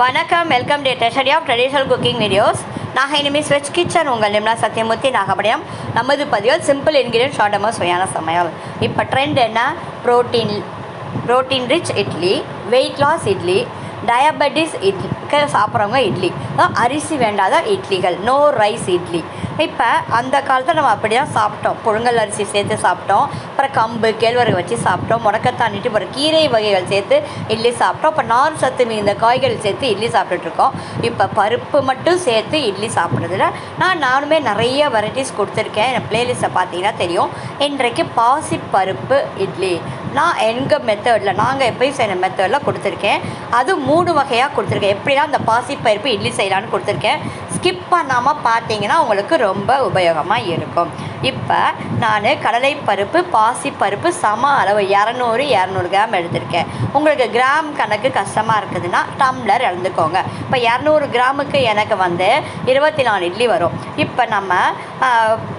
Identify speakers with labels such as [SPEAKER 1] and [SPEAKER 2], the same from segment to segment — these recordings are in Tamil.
[SPEAKER 1] வணக்கம் welcome the treasury of traditional cooking videos நாங்கள் இனிமேல் ஸ்வெச் கிச்சன் உங்கள் நிம்னா சத்தியமூர்த்தி நாகப்படினம் நமது பதிவில் சிம்பிள் இன்கிரியன்ட் ஷார்ட்டமாக சுவையான சமையல். இப்போ ட்ரெண்ட் என்ன? Protein protein rich idli weight loss idli diabetes இட்லிக்கு சாப்பிட்றவங்க இட்லி. அரிசி வேண்டாத இட்லிகள் நோ ரைஸ் இட்லி. இப்போ அந்த காலத்தில் நம்ம அப்படி தான் சாப்பிட்டோம். புழுங்கல் அரிசி சேர்த்து சாப்பிட்டோம். அப்புறம் கம்பு கேழ்வரகு வச்சு சாப்பிட்டோம். முடக்கத்தாண்டிட்டு அப்புறம் கீரை வகைகள் சேர்த்து இட்லி சாப்பிட்டோம். இப்போ நார் சத்து மிகுந்த காய்கள் சேர்த்து இட்லி சாப்பிட்டுட்ருக்கோம். இப்போ பருப்பு மட்டும் சேர்த்து இட்லி சாப்பிட்றதுல நான் நானுமே நிறைய வெரைட்டிஸ் கொடுத்துருக்கேன். என் ப்ளேலிஸ்ட்டை பார்த்தீங்கன்னா தெரியும். இன்றைக்கு பாசி பருப்பு இட்லி. நான் எங்கள் மெத்தடில் நாங்கள் எப்பயும் செய்கிற மெத்தடில் கொடுத்துருக்கேன். அது மூணு வகையாக கொடுத்துருக்கேன். எப்படிலாம் அந்த பாசிப்பருப்பு இட்லி செய்யலான்னு கொடுத்துருக்கேன். ஸ்கிப் பண்ணாமல் பார்த்தீங்கன்னா உங்களுக்கு ரொம்ப உபயோகமாக இருக்கும். இப்போ நான் கடலைப்பருப்பு பாசிப்பருப்பு சம அளவு இரநூறு இரநூறு கிராம் எடுத்திருக்கேன். உங்களுக்கு கிராம் கணக்கு கஷ்டமாக இருக்குதுன்னா டம்ளர் இழந்துக்கோங்க இப்போ இரநூறு கிராமுக்கு எனக்கு வந்து இருபத்தி நாலு இட்லி வரும். இப்போ நம்ம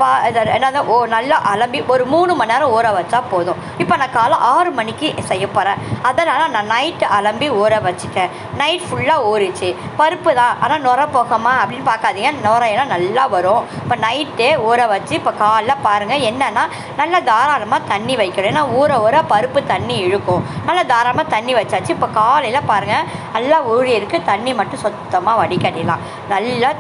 [SPEAKER 1] பா என்னது ஓ நல்லா அலம்பி ஒரு மூணு மணி நேரம் ஊற வச்சா போதும். இப்போ நான் காலை ஆறு மணிக்கு செய்ய போகிறேன் அதனால் நான் நைட்டு அலம்பி ஊற வச்சுட்டேன். நைட் ஃபுல்லாக ஊறிச்சு. பருப்பு தான். ஆனால் நுர போகமா அப்படின்னு பார்க்காதீங்க. நுரையெல்லாம் நல்லா வரும். இப்போ நைட்டே ஊற வச்சு இப்போ காலைல பாருங்கள் என்னென்னா நல்லா தாராளமாக தண்ணி வைக்கணும். ஏன்னா ஊற ஊற பருப்பு தண்ணி இழுக்கும். நல்லா தாராளமாக தண்ணி வச்சாச்சு. இப்போ காலையில் பாருங்கள் நல்லா ஊழியருக்கு தண்ணி மட்டும் சுத்தமாக வடிகட்டிடலாம். நல்லா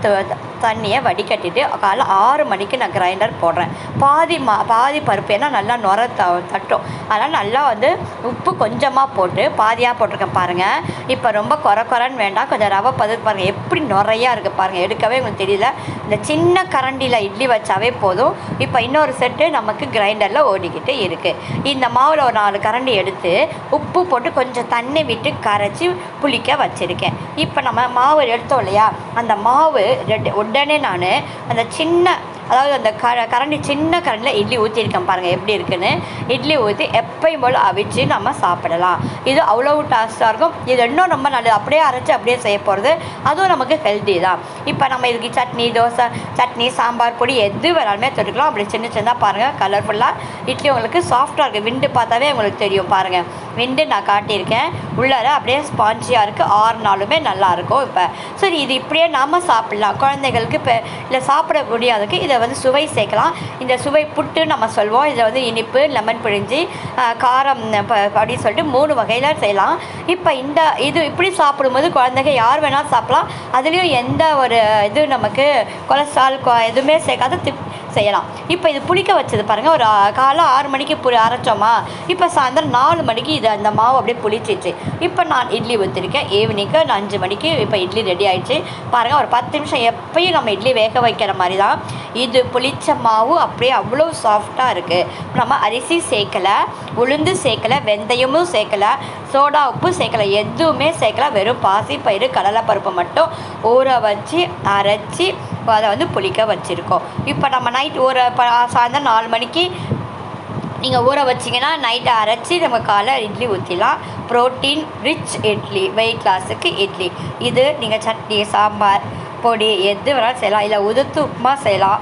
[SPEAKER 1] தண்ணியை வடிகட்டிட்டு காலைல ஆறு மணிக்கு நான் கிரைண்டர் போடுறேன். பாதி மா பாதி பருப்பு ஏன்னா நல்லா நுர த தட்டும். அதனால் நல்லா வந்து உப்பு கொஞ்சமாக போட்டு பாதியாக போட்டிருக்கேன் பாருங்கள் இப்போ ரொம்ப குறை குறைன்னு வேண்டாம். கொஞ்சம் ரவை பதத்து பாருங்கள் எப்படி நுறையா இருக்குது பாருங்கள் எடுக்கவே உங்களுக்கு தெரியல. இந்த சின்ன கரண்டியில் இட்லி வச்சாவே போதும். இப்போ இன்னொரு செட்டு நமக்கு கிரைண்டரில் ஓடிக்கிட்டு இருக்குது இந்த மாவில் ஒரு நாலு கரண்டி எடுத்து உப்பு போட்டு கொஞ்சம் தண்ணி விட்டு கரைச்சி புளிக்க வச்சுருக்கேன். இப்போ நம்ம மாவு எடுத்தோம் இல்லையா? அந்த மாவு ரெண்டு உடனே நான் அந்த சின்ன அதாவது அந்த க கரண்டி சின்ன கரண்டியில் இட்லி ஊற்றிருக்கேன் பாருங்கள் எப்படி இருக்குன்னு. இட்லி ஊற்றி எப்பயும் போல் அவிச்சு நம்ம சாப்பிடலாம். இது அவ்வளோ டேஸ்ட்டாக இருக்கும். இது இன்னும் ரொம்ப நல்லது. அப்படியே அரைச்சி அப்படியே செய்ய போகிறது அதுவும் நமக்கு ஹெல்த்தி தான். இப்போ நம்ம இதுக்கு சட்னி தோசை சட்னி சாம்பார் பொடி எது வேணாலுமே தொட்டுக்கலாம். அப்படி சின்ன சின்னதாக பாருங்கள் கலர்ஃபுல்லாக இட்லி உங்களுக்கு சாஃப்டாக இருக்குது விண்டு பார்த்தாவே உங்களுக்கு தெரியும் பாருங்கள் விண்டு நான் காட்டியிருக்கேன். உள்ளார அப்படியே ஸ்பான்ஜியாக இருக்குது ஆறு நாளுமே நல்லாயிருக்கும் இப்போ. சரி இது இப்படியே நாம் சாப்பிட்லாம். குழந்தைகளுக்கு இப்போ இல்லை சாப்பிட முடியாததுக்கு இதை வந்து சுவை சேர்க்கலாம். இந்த சுவை புட்டு நம்ம சொல்வோம். இதில் வந்து இனிப்பு லெமன் பிழிஞ்சி காரம் அப்படின்னு சொல்லிட்டு மூணு வகையில் செய்யலாம். இப்போ இந்த இது இப்படி சாப்பிடும்போது குழந்தைங்க யார் வேணாலும் சாப்பிட்லாம். அதுலேயும் எந்த ஒரு இது நமக்கு கொலஸ்ட்ரால் எதுவுமே சேர்க்காத. திப் செய்யலாம். இப்போ இது புளிக்க வச்சது பாருங்கள் ஒரு காலை ஆறு மணிக்கு புளி அரைச்சோமா? இப்போ சாயந்தரம் நாலு மணிக்கு இது அந்த மாவு அப்படியே புளிச்சிச்சு. இப்போ நான் இட்லி ஊற்றிருக்கேன் ஈவினிங்க்கு அஞ்சு மணிக்கு இப்போ இட்லி ரெடி ஆயிடுச்சு. பாருங்கள் ஒரு பத்து நிமிஷம் எப்பயும் நம்ம இட்லி வேக வைக்கிற மாதிரி தான் இது புளிச்ச மாவு அப்படியே அவ்வளோ சாஃப்டாக இருக்குது நம்ம அரிசி சேர்க்கலை உளுந்து சேர்க்கலை வெந்தயமும் சேர்க்கலை சோடா உப்பு சேர்க்கலை எதுவுமே சேர்க்கல. வெறும் பாசி பயிறு கடலைப்பருப்பு மட்டும் ஊற வச்சு அரைச்சி இப்போ அதை வந்து புளிக்க வச்சுருக்கோம். இப்போ நம்ம நைட் ஊற இப்போ சாயந்தரம் நாலு மணிக்கு நீங்கள் ஊற வச்சிங்கன்னா நைட்டை அரைச்சி நம்ம காலை இட்லி ஊற்றிலாம் ப்ரோட்டீன் ரிச் இட்லி வெயிட் லாஸுக்கு இட்லி. இது நீங்கள் சட்னி சாம்பார் பொடி எது வேணாலும் செய்யலாம். இல்லை உதுத்து உப்புமா செய்யலாம்.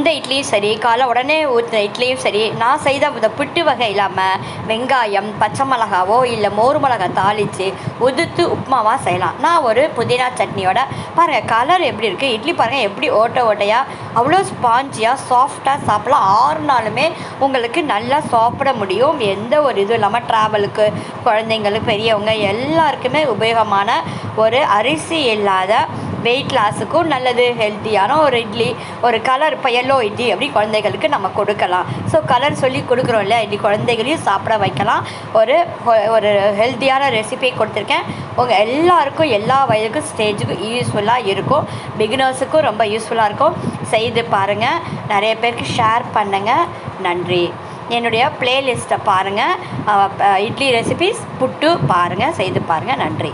[SPEAKER 1] இந்த இட்லியும் சரி காலை உடனே ஊற்றின இட்லியும் சரி நான் செய்த இந்த புட்டு வகை இல்லாமல் வெங்காயம் பச்சை மிளகாவோ இல்லை மோர் மிளகா தாளித்து உதுத்து உப்புமாவாக செய்யலாம். நான் ஒரு புதினா சட்னியோட பாருங்கள் கலர் எப்படி இருக்குது இட்லி பாருங்கள் எப்படி ஓட்ட ஓட்டையாக அவ்வளோ ஸ்பாஞ்சியாக சாஃப்டாக சாப்பிடலாம். ஆறு நாளுமே உங்களுக்கு நல்லா சாப்பிட முடியும். எந்த ஒரு இதுவும் இல்லாமல் ட்ராவலுக்கு குழந்தைங்களுக்கு பெரியவங்க எல்லாருக்குமே உபயோகமான ஒரு அரிசி இல்லாத வெயிட் லாஸுக்கும் நல்லது ஹெல்த்தியான ஒரு இட்லி ஒரு கலர் இப்போ எல்லோ இட்லி அப்படி குழந்தைகளுக்கு நம்ம கொடுக்கலாம். ஸோ கலர் சொல்லி கொடுக்குறோம் இல்லையா? இட்லி குழந்தைகளையும் சாப்பிட வைக்கலாம். ஒரு ஒரு ஹெல்த்தியான ரெசிபி கொடுத்துருக்கேன். உங்கள் எல்லாருக்கும் எல்லா வயதுக்கும் ஸ்டேஜுக்கும் யூஸ்ஃபுல்லாக இருக்கும். பிகினர்ஸுக்கும் ரொம்ப யூஸ்ஃபுல்லாக இருக்கும். செய்து பாருங்கள் நிறைய பேருக்கு ஷேர் பண்ணுங்கள் நன்றி. என்னுடைய பிளேலிஸ்ட்டை பாருங்கள் இட்லி ரெசிபிஸ் புட்டு பாருங்கள் செய்து பாருங்கள் நன்றி.